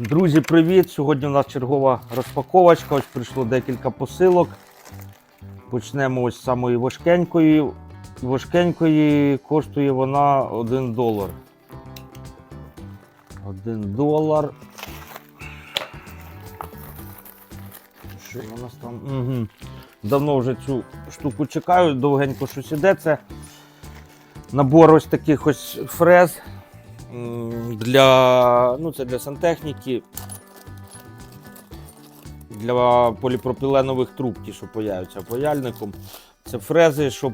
Друзі, привіт! Сьогодні у нас чергова розпаковочка. Ось прийшло декілька посилок. Почнемо ось з самої важкенької. Важкенької коштує вона 1 долар. 1 долар. Що у нас там? Угу. Давно вже цю штуку чекаю, довгенько щось іде. Це набор ось таких ось фрез для, ну, це для сантехніки, для поліпропіленових труб, ті, що появляються паяльником. Це фрези, щоб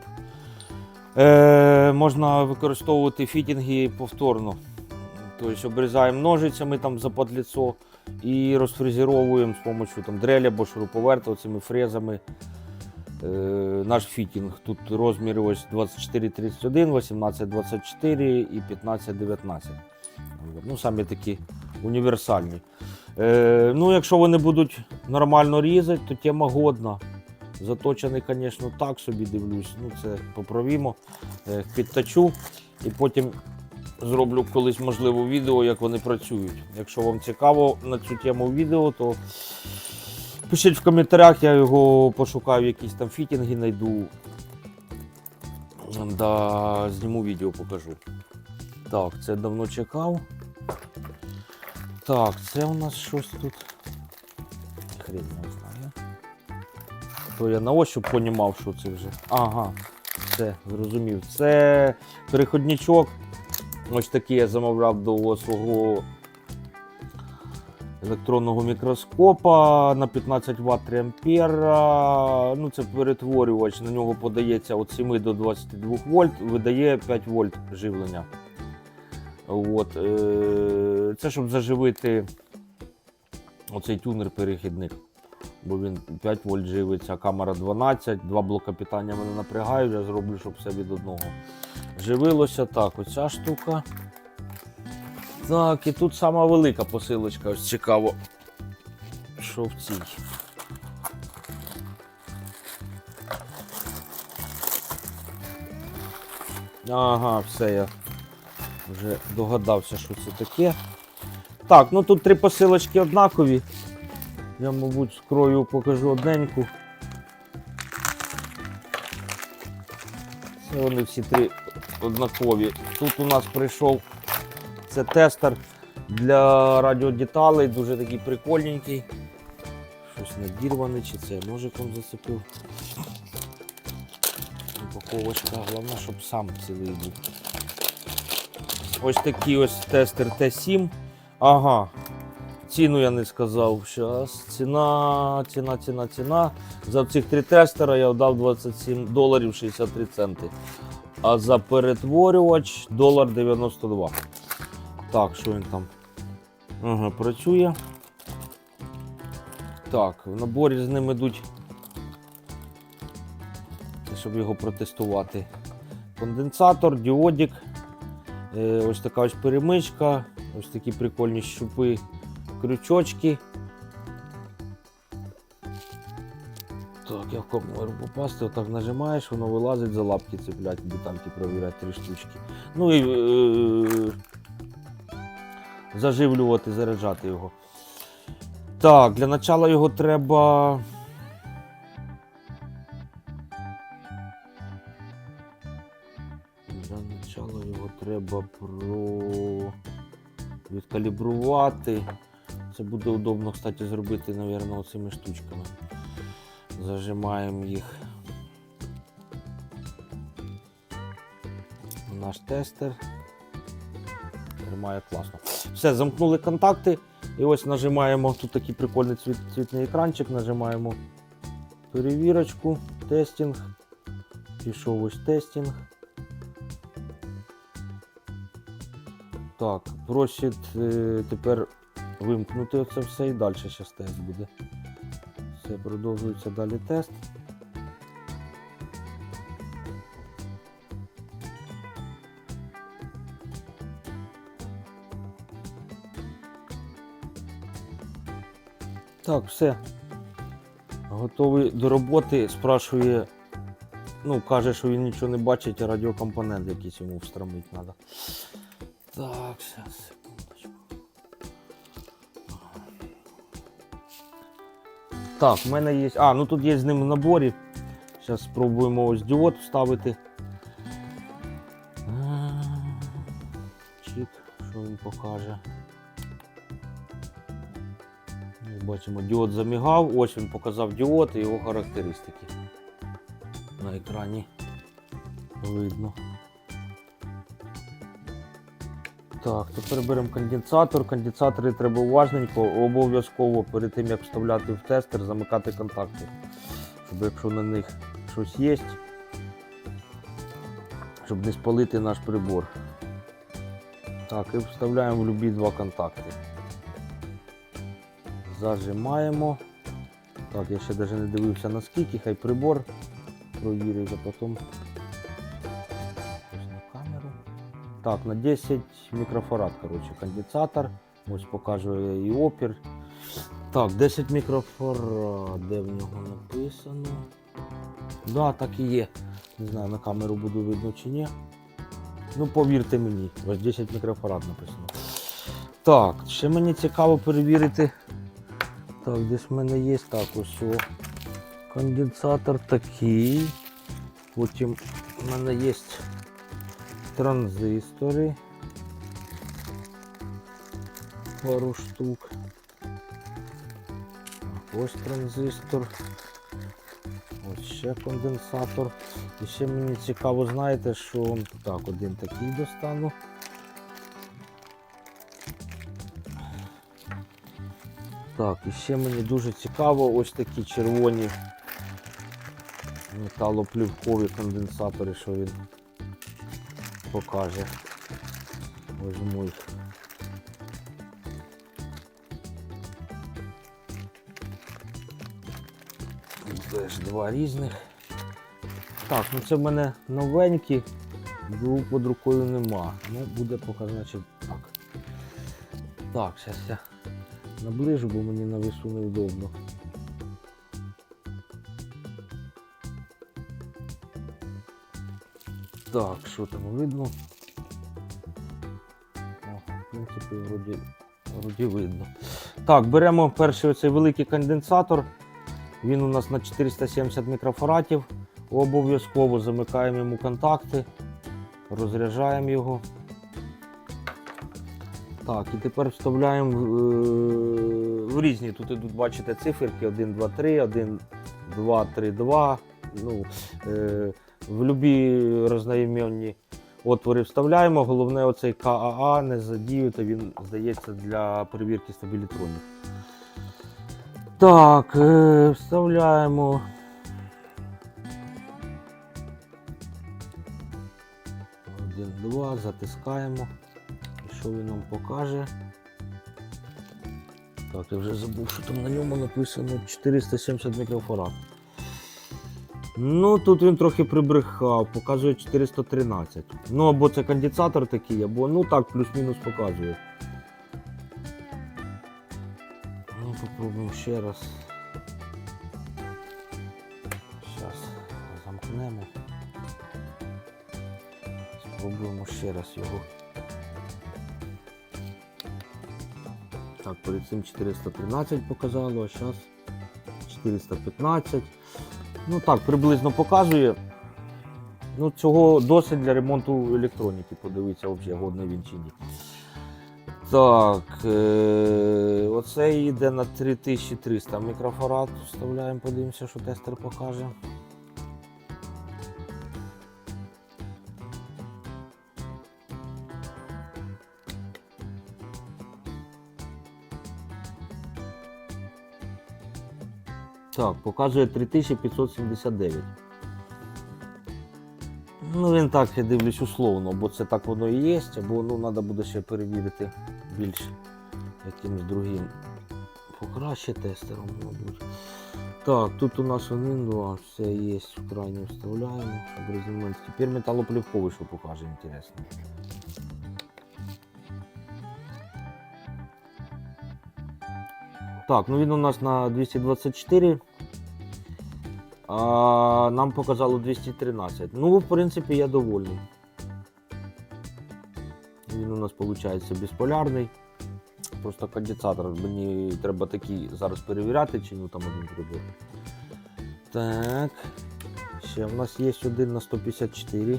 е, можна використовувати фітінги повторно. Тобто обрізаємо ножицями там западліцо і розфрезеровуємо з допомогою там, або шуруповерта цими фрезами. Е, наш фітінг. Тут розміри ось 24-31, 18-24 і 15-19. Ну, самі такі універсальні. Е, ну, якщо вони будуть нормально різати, то тема годна. Заточений, звісно, так собі дивлюсь. Ну, це поправімо. Е, підточу і потім зроблю колись можливо відео, як вони працюють. Якщо вам цікаво на цю тему відео, то Пишіть в коментарях, я його пошукаю, якісь там фітінги знайду. Да, зніму відео покажу. Так, це давно чекав. Так, це у нас щось тут. Хрін не знаю. То я на ощуп понімав, що це вже. Ага, все, зрозумів. Це переходничок. Ось такий я замовляв до свого електронного мікроскопа на 15 Вт 3 ампера. Ну, це перетворювач, на нього подається від 7 до 22 вольт, видає 5 вольт живлення. От, е, це щоб заживити оцей тюнер-перехідник. Бо він 5 вольт живиться, камера 12, два блока питання мене напрягають, я зроблю, щоб все від одного живилося. Так, оця штука. Так, і тут сама велика посилочка, ось цікаво. Що в цій? Ага, все, я вже догадався, що це таке. Так, ну тут три посилочки однакові. Я, мабуть, скрою покажу одненьку. Це вони всі три однакові. Тут у нас прийшов це тестер для радіодеталей, дуже такий прикольненький. Щось надірване, чи це ножиком зацепив. Упаковочка, головне, щоб сам цілий був. Ось такий ось тестер Т7. Ага. Ціну я не сказав. Щас. Ціна, ціна, ціна, ціна. За цих три тестера я дав 27 доларів 63 центи. А за перетворювач долар 92. Так, що він там? Ага, працює. Так, в наборі з ним йдуть, щоб його протестувати. Конденсатор, діодик, е, ось така ось перемичка, ось такі прикольні щупи, крючочки. Так, я в камеру попасти, отак нажимаєш, воно вилазить за лапки цеплять, детальки провіряти три штучки. Ну і е, заживлювати, заряджати його. Так, для начала його треба. Для начала його треба про... відкалібрувати. Це буде удобно, кстати, зробити, мабуть, оцими штучками. Зажимаємо їх. Наш тестер. Тримає класно. Все, замкнули контакти. І ось нажимаємо, тут такий прикольний цвіт, цвітний екранчик, нажимаємо перевірочку, тестінг. Пішов ось тестінг. Так, просить е, тепер вимкнути оце все і далі зараз тест буде. Все, продовжується далі тест. Так, все. Готовий до роботи, спрашує, ну, каже, що він нічого не бачить, а радіокомпонент якийсь йому встромити треба. Так, зараз, секундочку. Так, в мене є... А, ну тут є з ним в наборі. Зараз спробуємо ось діод вставити. Е, Чіт, що він покаже. Бачимо, діод замігав, ось він показав діод і його характеристики. На екрані видно. Так, тепер беремо конденсатор. Конденсатори треба уважненько, обов'язково перед тим як вставляти в тестер, замикати контакти. Щоб якщо на них щось є, щоб не спалити наш прибор. Так, і вставляємо в любі два контакти. Зажимаємо. Так, я ще навіть не дивився наскільки, хай прибор провірить, а потім на камеру. Так, на 10 мікрофарад, коротше, конденсатор. Ось показує і опір. Так, 10 мікрофарад, де в нього написано. Да, так і є. Не знаю, на камеру буде видно чи ні. Ну, повірте мені, ось 10 мікрофарад написано. Так, ще мені цікаво перевірити. Так, десь в мене є так ось. Конденсатор такий. Потім в мене є транзистори. Пару штук. Ось транзистор. Ось ще конденсатор. І ще мені цікаво, знаєте, що так, один такий достану. Так, і ще мені дуже цікаво ось такі червоні металоплівкові конденсатори, що він покаже. Возьму їх. Теж два різних. Так, ну це в мене новенькі, двох під рукою нема. Ну, буде поки, значить, так. Так, зараз я наближу, бо мені на весу невдобно. Так, що там видно? О, в принципі, вроді, вроді видно. Так, беремо перший оцей великий конденсатор. Він у нас на 470 мікрофаратів. Обов'язково замикаємо йому контакти, розряджаємо його. Так, і тепер вставляємо в, е, в різні. Тут ідуть, бачите, циферки 1, 2, 3, 1, 2, 3, 2. Ну, е, в любі рознаємні отвори вставляємо. Головне, оцей КАА не задіювати, він здається для перевірки стабілітронів. Так, е, вставляємо. Один, два, затискаємо. Що він нам покаже? Так, я вже забув, що там на ньому написано 470 мікрофарад. Ну, тут він трохи прибрехав, показує 413. Ну, або це конденсатор такий, або ну так, плюс-мінус показує. Ну, попробуємо ще раз. Зараз замкнемо. Спробуємо ще раз його. Так, перед цим 413 показало, а зараз 415. Ну так, приблизно показує. Ну, цього досить для ремонту електроніки. Подивіться, взагалі годний він чи ні. Так, е- оце йде на 3300 мікрофарад. Вставляємо, подивимося, що тестер покаже. Так, показує 3579. Ну, він так, я дивлюсь, условно, бо це так воно і є, або ну, треба буде ще перевірити більш якимось другим. Покраще тестером, мабуть. Так, тут у нас один, два, все є, в вставляємо, щоб резонанс. Тепер металоплівковий, що покаже, інтересно. Так, ну він у нас на 224. А нам показало 213. Ну, в принципі, я довольний. Він у нас виходить безполярний. просто конденсатор. Мені треба такий зараз перевіряти, чи ну там один прибор. Так. Ще в нас є один на 154.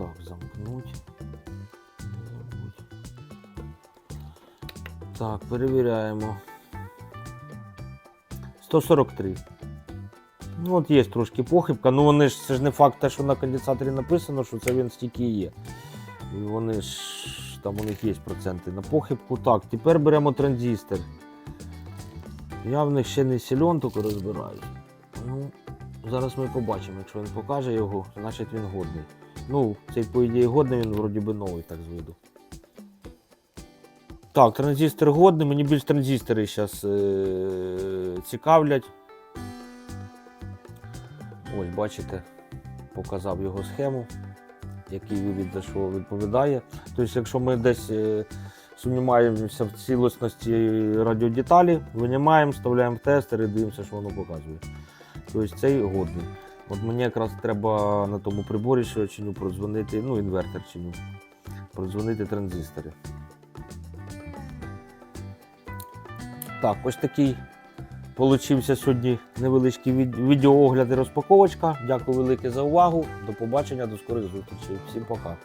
Так, замкнуть. Так, перевіряємо. 143. Ну, от є трошки похибка. Ну вони ж це ж не факт, те, що на конденсаторі написано, що це він стільки є. І вони ж там у них є проценти на похибку. Так, тепер беремо транзистор. Я в них ще не сильон, тільки розбираю. Ну, зараз ми побачимо, якщо він покаже його, значить він годний. Ну, цей, по ідеї, годний, він вроді би новий, так з виду. Так, транзистор годний, мені більш транзистори зараз е- цікавлять. Ось, бачите, показав його схему, який вивід що відповідає. Тобто, якщо ми десь е, сумніваємося в цілісності радіодеталі, винімаємо, вставляємо в тестер і дивимося, що воно показує. Тобто цей годний. От мені якраз треба на тому приборі, що я чиню, продзвонити, ну, інвертор чиню, продзвонити транзистори. Так, ось такий получився сьогодні невеличкий від- відеоогляд і розпаковочка. Дякую велике за увагу. До побачення, до скорих зустрічей. Всім пока.